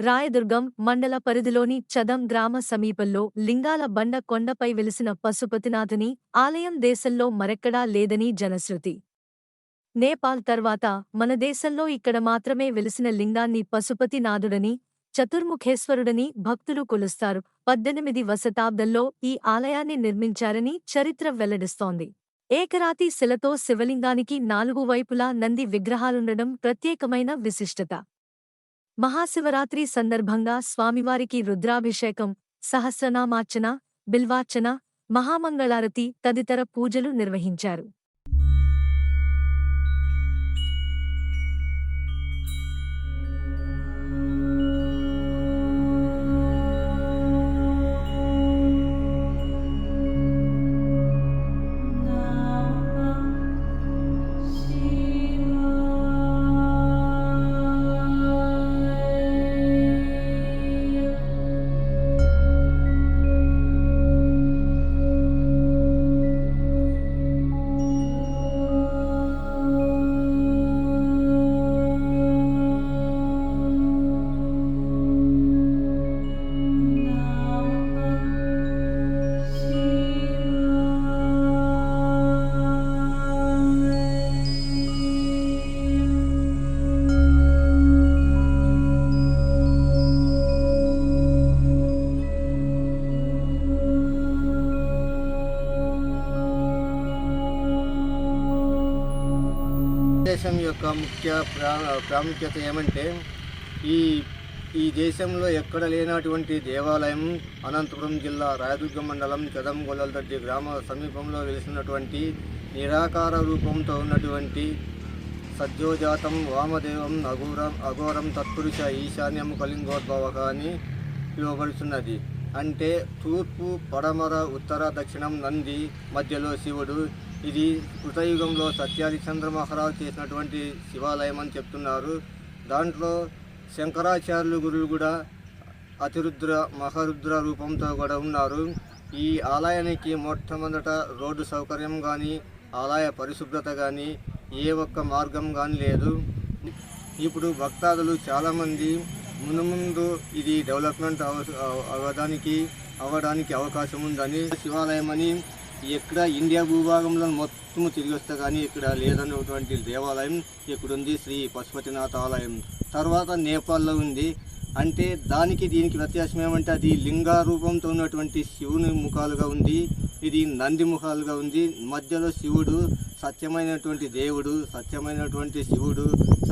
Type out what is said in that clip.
రాయదుర్గం మండల పరిధిలోని చదం గ్రామ సమీపంలో లింగాల బండ కొండపై వెలిసిన పశుపతినాథుని ఆలయం దేశంలో మరెక్కడా లేదని జనశ్రుతి. నేపాల్ తర్వాత మన దేశంలో ఇక్కడ మాత్రమే వెలిసిన లింగాన్ని పశుపతినాథుడని చతుర్ముఖేశ్వరుడని భక్తులు కొలుస్తారు. పద్దెనిమిది శతాబ్దంలో ఈ ఆలయాన్ని నిర్మించారని చరిత్ర వెల్లడిస్తోంది. ఏకరాతి శిలతో శివలింగానికి నాలుగు వైపులా నంది విగ్రహాలుండడం ప్రత్యేకమైన విశిష్టత. మహాశివరాత్రి సందర్భంగా స్వామివారికి రుద్రాభిషేకం సహస్రనామార్చన బిల్వార్చన మహామంగళారతి తదితర పూజలు నిర్వహించారు. దేశం యొక్క ముఖ్య ప్రా ప్రాముఖ్యత ఏమంటే ఈ ఈ దేశంలో ఎక్కడ లేనటువంటి దేవాలయం అనంతపురం జిల్లా రాయదుర్గ మండలం కదంగొల్లదడ్డి గ్రామ సమీపంలో వెలిసినటువంటి నిరాకార రూపంతో ఉన్నటువంటి సద్యోజాతం వామదేవం అఘోరం అఘోరం తత్పురుష ఈశాన్యం కలింగోద్భవక అని పిలువబడుతున్నది అంటే తూర్పు పడమర ఉత్తర దక్షిణం నంది మధ్యలో శివుడు ఇది కృతయుగంలో సత్యాదిచంద్ర మహారాజు చేసినటువంటి శివాలయం అని చెప్తున్నారు. దాంట్లో శంకరాచార్యులు గురువు కూడా అతిరుద్ర మహరుద్ర రూపంతో కూడా ఉన్నారు. ఈ ఆలయానికి మొట్టమొదట రోడ్డు సౌకర్యం కానీ ఆలయ పరిశుభ్రత కానీ ఏ ఒక్క మార్గం కానీ లేదు. ఇప్పుడు భక్తాదులు చాలామంది మునుముందు ఇది డెవలప్మెంట్ అవ- అవ- అవ్వడానికి అవ్వడానికి అవకాశం ఉందని శివాలయం అని ఇక్కడ ఇండియా భూభాగంలో మొత్తం తిరిగి వస్తే కానీ ఇక్కడ లేదన్నటువంటి దేవాలయం ఇక్కడ ఉంది శ్రీ పశుపతినాథ ఆలయం. తర్వాత నేపాల్లో ఉంది. అంటే దానికి దీనికి వ్యత్యాసం ఏమంటే అది లింగారూపంతో ఉన్నటువంటి శివుని ముఖాలుగా ఉంది. ఇది నంది ముఖాలుగా ఉంది. మధ్యలో శివుడు సత్యమైనటువంటి దేవుడు సత్యమైనటువంటి శివుడు